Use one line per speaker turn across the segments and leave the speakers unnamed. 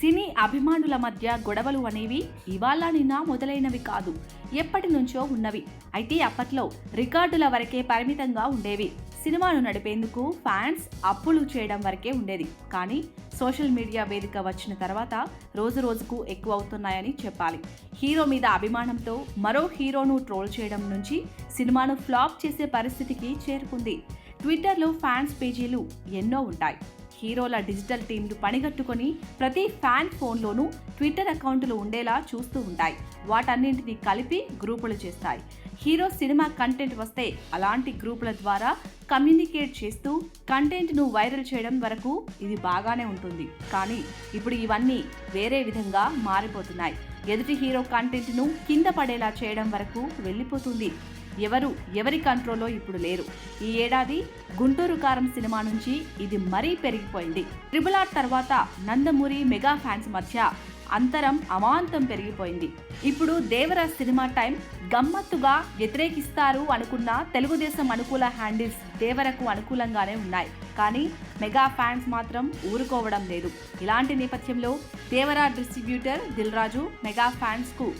సినీ అభిమానుల మధ్య గొడవలు అనేవి ఇవాళ నిన్న మొదలైనవి కాదు ఎప్పటి నుంచో ఉన్నవి. అయితే అప్పట్లో రికార్డుల వరకే పరిమితంగా ఉండేవి. సినిమాను నడిపేందుకు ఫ్యాన్స్ అప్పులు చేయడం వరకే ఉండేది. కానీ సోషల్ మీడియా వేదిక వచ్చిన తర్వాత రోజు రోజుకు ఎక్కువ అవుతున్నాయని చెప్పాలి. హీరో మీద అభిమానంతో మరో హీరోను ట్రోల్ చేయడం నుంచి సినిమాను ఫ్లాప్ చేసే పరిస్థితికి చేరుకుంది. ట్విట్టర్లో ఫ్యాన్స్ పేజీలు ఎన్నో ఉంటాయి. హీరోల డిజిటల్ టీంలు పనిగట్టుకొని ప్రతి ఫ్యాన్ ఫోన్లోనూ ట్విట్టర్ అకౌంట్లు ఉండేలా చూస్తూ ఉంటాయి. వాటన్నింటినీ కలిపి గ్రూపులు చేస్తాయి. హీరో సినిమా కంటెంట్ వస్తే అలాంటి గ్రూపుల ద్వారా కమ్యూనికేట్ చేస్తూ కంటెంట్ను వైరల్ చేయడం వరకు ఇది బాగానే ఉంటుంది. కానీ ఇప్పుడు ఇవన్నీ వేరే విధంగా మారిపోతున్నాయి. ఎదుటి హీరో కంటెంట్ను కింద పడేలా చేయడం వరకు వెళ్ళిపోతుంది. ఎవరు ఎవరి కంట్రోల్లో ఇప్పుడు లేరు. ఈ ఏడాది గుంటూరు కారం సినిమా నుంచి ఇది మరీ పెరిగిపోయింది. ట్రిపుల్ ఆర్ తర్వాత నందమూరి మెగా ఫ్యాన్స్ మధ్య అంతరం అమాంతం పెరిగిపోయింది. ఇప్పుడు దేవరాజ్ సినిమా టైం గమ్మత్తుగా వ్యతిరేకిస్తారు అనుకున్న తెలుగుదేశం అనుకూల హ్యాండిల్స్ దేవరకు అనుకూలంగానే ఉన్నాయి. కానీ మెగా ఫ్యాన్స్ మాత్రం ఊరుకోవడం లేదు. ఇలాంటి నేపథ్యంలో దేవరా డిస్ట్రిబ్యూటర్ దిల్ రాజు మెగా ఫ్యాన్స్కు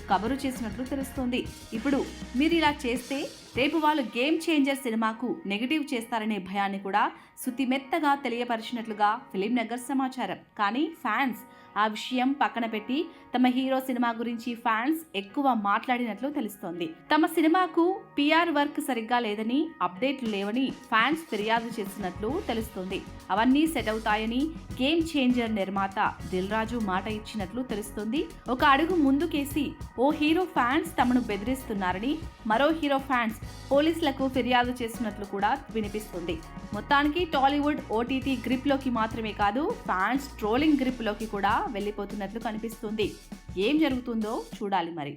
చేసినట్లు తెలుస్తోంది. ఇప్పుడు మీరు ఇలా చేస్తే రేపు వాళ్ళు గేమ్ చేంజర్ సినిమాకు నెగిటివ్ చేస్తారనే భయాన్ని కూడా శుతిమెత్తగా తెలియపరిచినట్లుగా ఫిలిం నగర్ సమాచారం. కానీ ఫ్యాన్స్ ఆ విషయం పక్కన పెట్టి తమ హీరో సినిమా గురించి ఫ్యాన్స్ ఎక్కువ మాట్లాడినట్లు తెలుస్తోంది. తమ సినిమాకు పిఆర్ వర్క్ సరిగ్గా లేదని అప్డేట్లు లేవని ఫ్యాన్స్ ఫిర్యాదు చేసినట్లు తెలుస్తోంది. అవన్నీ సెట్ అవుతాయని గేమ్ చేంజర్ నిర్మాత దిల్ రాజు మాట ఇచ్చినట్లు తెలుస్తుంది. ఒక అడుగు ముందుకేసి ఓ హీరో ఫ్యాన్స్ తమను బెదిరిస్తున్నారని మరో హీరో ఫ్యాన్స్ పోలీసులకు ఫిర్యాదు చేసినట్లు కూడా వినిపిస్తుంది. మొత్తానికి టాలీవుడ్ ఓటీటీ గ్రిప్లోకి మాత్రమే కాదు ఫ్యాన్స్ ట్రోలింగ్ గ్రిప్లోకి కూడా వెళ్ళిపోతున్నట్లు కనిపిస్తుంది. ఏం జరుగుతుందో చూడాలి మరి.